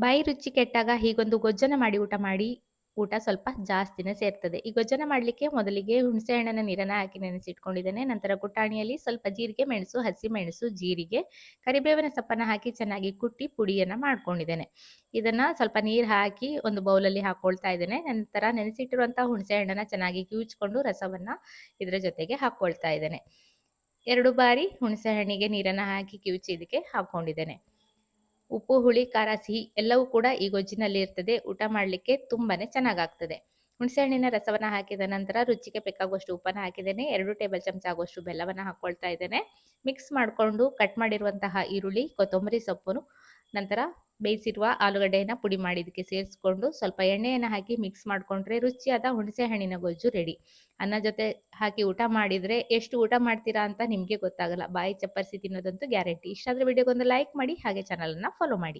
ಬಾಯಿ ರುಚಿ ಕೆಟ್ಟಾಗ ಹೀಗೊಂದು ಗೊಜ್ಜನ ಮಾಡಿ ಊಟ ಮಾಡಿ, ಊಟ ಸ್ವಲ್ಪ ಜಾಸ್ತಿನೇ ಸೇರ್ತದೆ. ಈ ಗೊಜ್ಜನ ಮಾಡಲಿಕ್ಕೆ ಮೊದಲಿಗೆ ಹುಣಸೆ ಹಣ್ಣನ್ನ ನೀರನ್ನ ಹಾಕಿ ನೆನೆಸಿಟ್ಕೊಂಡಿದ್ದೇನೆ. ನಂತರ ಗುಟಾಣಿಯಲ್ಲಿ ಸ್ವಲ್ಪ ಜೀರಿಗೆ, ಮೆಣಸು, ಹಸಿ ಮೆಣಸು, ಜೀರಿಗೆ, ಕರಿಬೇವಿನ ಸೊಪ್ಪನ್ನ ಹಾಕಿ ಚೆನ್ನಾಗಿ ಕುಟ್ಟಿ ಪುಡಿಯನ್ನ ಮಾಡ್ಕೊಂಡಿದ್ದೇನೆ. ಇದನ್ನ ಸ್ವಲ್ಪ ನೀರು ಹಾಕಿ ಒಂದು ಬೌಲಲ್ಲಿ ಹಾಕೊಳ್ತಾ ಇದ್ದೇನೆ. ನಂತರ ನೆನೆಸಿಟ್ಟಿರುವಂತಹ ಹುಣಸೆ ಹಣ್ಣನ್ನು ಚೆನ್ನಾಗಿ ಕಿವುಚ್ಕೊಂಡು ರಸವನ್ನ ಇದರ ಜೊತೆಗೆ ಹಾಕೊಳ್ತಾ ಇದ್ದೇನೆ. ಎರಡು ಬಾರಿ ಹುಣಸೆ ಹಣ್ಣಿಗೆ ನೀರನ್ನ ಹಾಕಿ ಕಿವುಚಿ ಇದಕ್ಕೆ ಹಾಕೊಂಡಿದ್ದೇನೆ. ಉಪ್ಪು ಹುಳಿ ಖಾರ ಸಿಹಿ ಎಲ್ಲವೂ ಕೂಡ ಈ ಗೊಜ್ಜಿನಲ್ಲಿ ಇರ್ತದೆ ಊಟ ಮಾಡಲಿಕ್ಕೆ ತುಂಬಾನೇ ಚೆನ್ನಾಗಾಗ್ತದೆ. ಹುಣಸೆಹಣ್ಣಿನ ರಸವನ್ನ ಹಾಕಿದ ನಂತರ ರುಚಿಗೆ ಬೇಕಾಗುವಷ್ಟು ಉಪ್ಪನ್ನು ಹಾಕಿದ್ದೇನೆ. ಎರಡು ಟೇಬಲ್ ಚಮಚ ಆಗುವಷ್ಟು ಬೆಲ್ಲವನ್ನು ಹಾಕೊಳ್ತಾ ಇದ್ದೇನೆ. ಮಿಕ್ಸ್ ಮಾಡಿಕೊಂಡು ಕಟ್ ಮಾಡಿರುವಂತಹ ಈರುಳ್ಳಿ, ಕೊತ್ತಂಬರಿ ಸೊಪ್ಪನ್ನು ನಂತರ ಬೇಯಿಸಿರುವ ಆಲೂಗಡ್ಡೆಯನ್ನು ಪುಡಿ ಮಾಡಿ ಇದಕ್ಕೆ ಸೇರಿಸ್ಕೊಂಡು ಸ್ವಲ್ಪ ಎಣ್ಣೆಯನ್ನು ಹಾಕಿ ಮಿಕ್ಸ್ ಮಾಡಿಕೊಂಡ್ರೆ ರುಚಿಯಾದ ಹುಣಸೆ ಹಣ್ಣಿನ ಗೊಜ್ಜು ರೆಡಿ ಅನ್ನ ಜೊತೆ ಹಾಕಿ ಊಟ ಮಾಡಿದರೆ ಎಷ್ಟು ಊಟ ಮಾಡ್ತೀರಾ ಅಂತ ನಿಮಗೆ ಗೊತ್ತಾಗಲ್ಲ. ಬಾಯಿ ಚಪ್ಪರಿಸಿ ತಿನ್ನೋದಂತೂ ಗ್ಯಾರಂಟಿ. ಇಷ್ಟಾದರೆ ವಿಡಿಯೋಗೊಂದು ಲೈಕ್ ಮಾಡಿ, ಹಾಗೆ ಚಾನಲನ್ನು ಫಾಲೋ ಮಾಡಿ.